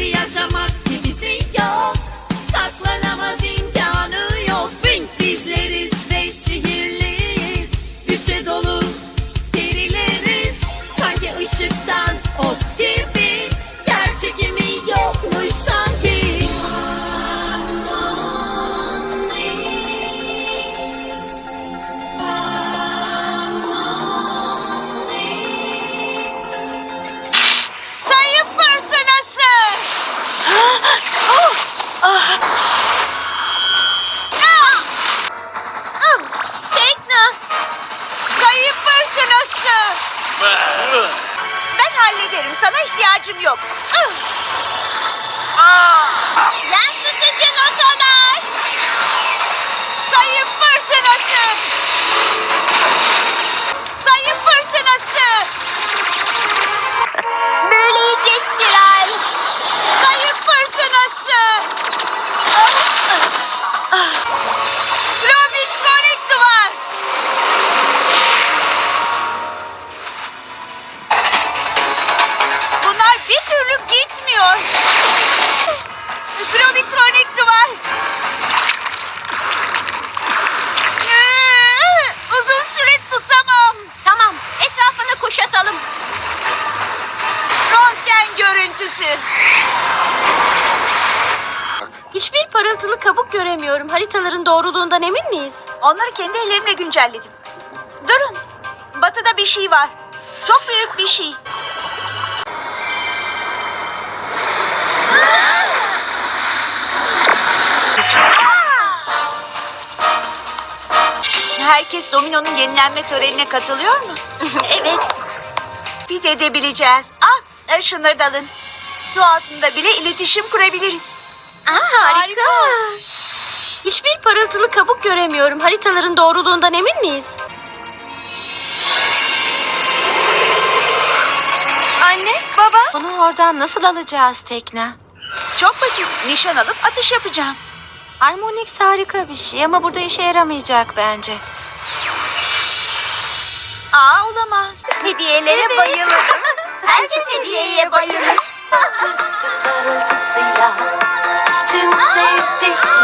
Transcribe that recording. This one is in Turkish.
Hayatı yaşamak gibisi yok. Saklanamaz imkanı yok. Wings bizleriz ve sihirliyiz. Güçe dolu gerileriz. Sanki ışıktan ok Ben hallederim. Sana ihtiyacım yok. Ah! ah! Robin kronik duvar. Ee, Uzun süre tutamam. Tamam, etrafını kuşatalım. Röntgen görüntüsü. Hiçbir parıltılı kabuk göremiyorum. Haritaların doğruluğundan emin miyiz? Onları kendi ellerimle güncelledim. Durun. Batıda bir şey var. Çok büyük bir şey. Herkes Domino'nun yenilenme törenine katılıyor mu? evet. Bir de edebileceğiz. Ah, e, şunları da alın. Su altında bile iletişim kurabiliriz. Aa, harika. Hiçbir parıltılı kabuk göremiyorum. Haritaların doğruluğundan emin miyiz? Anne, baba. Onu oradan nasıl alacağız Tekna? Çok basit. Nişan alıp atış yapacağım. Harmonix harika bir şey ama burada işe yaramayacak bence. Aa olamaz. Hediyelere bayılırım. Herkes hediyeye bayılır. Tüm sevdiklerimi